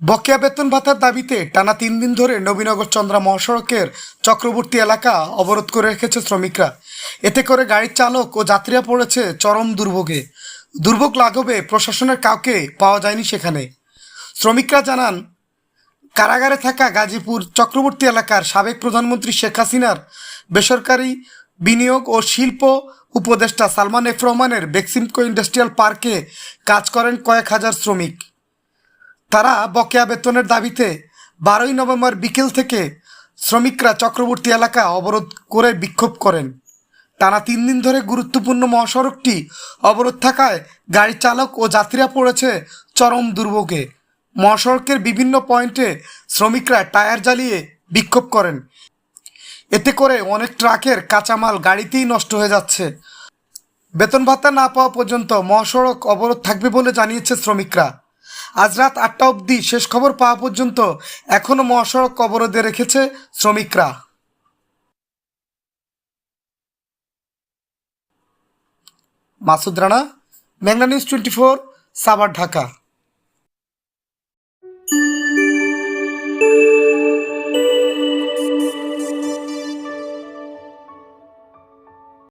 বকেয়া বেতন ভাতার দাবিতে টানা তিন দিন ধরে নবীনগর চন্দ্রা মহাসড়কের চক্রবর্তী এলাকা অবরোধ করে রেখেছে শ্রমিকরা। এতে করে গাড়ির চালক ও যাত্রীরা পড়েছে চরম দুর্ভোগে। দুর্ভোগ লাঘবে প্রশাসনের কাউকে পাওয়া যায়নি সেখানে। শ্রমিকরা জানান, কারাগারে থাকা গাজীপুর চক্রবর্তী এলাকার সাবেক প্রধানমন্ত্রী শেখ হাসিনার বেসরকারি বিনিয়োগ ও শিল্প উপদেষ্টা সালমান এফ রহমানের বেক্সিমকো ইন্ডাস্ট্রিয়াল পার্কে কাজ করেন কয়েক হাজার শ্রমিক। তারা বকেয়া বেতনের দাবিতে বারোই নভেম্বর বিকেল থেকে শ্রমিকরা চক্রবর্তী এলাকা অবরোধ করে বিক্ষোভ করেন। টানা তিন দিন ধরে গুরুত্বপূর্ণ মহাসড়কটি অবরোধ থাকায় গাড়ি চালক ও যাত্রীরা পড়েছে চরম দুর্ভোগে। মহাসড়কের বিভিন্ন পয়েন্টে শ্রমিকরা টায়ার জ্বালিয়ে বিক্ষোভ করেন। এতে করে অনেক ট্রাকের কাঁচামাল গাড়িতেই নষ্ট হয়ে যাচ্ছে। বেতন ভাতা না পাওয়া পর্যন্ত মহাসড়ক অবরোধ থাকবে বলে জানিয়েছে শ্রমিকরা। আজ রাত আটটা অবধি শেষ খবর পাওয়া পর্যন্ত এখনও মহাসড়ক অবরোধে রেখেছে শ্রমিকরা। মাসুদ রানা মেঘনা নিউজ টোয়েন্টি ফোর সাবার ঢাকা।